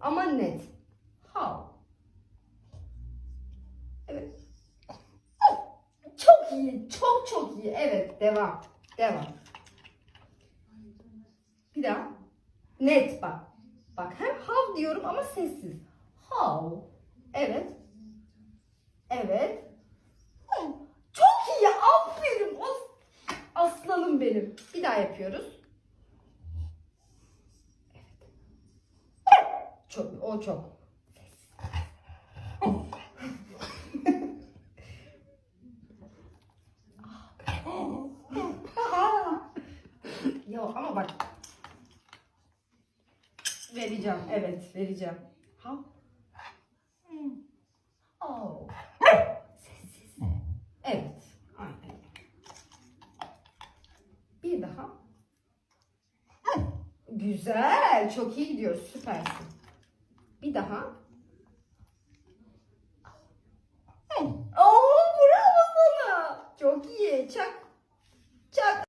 ama net. How. Evet. Çok iyi. Çok çok iyi. Evet. Devam. Devam. Bir daha. Net bak. Bak hem how diyorum ama sessiz. How. Evet. Evet. Çok iyi. Aferin. As- Aslanım benim. Bir daha yapıyoruz. Evet. Çok, o çok. ya ama bak. Vereceğim. Evet, vereceğim. Ha? Oh. Evet. Bir daha. Güzel. Çok iyi gidiyoruz. Süpersin. Bir daha. Oo, bravo sana. Çok iyi. Çak. Çak.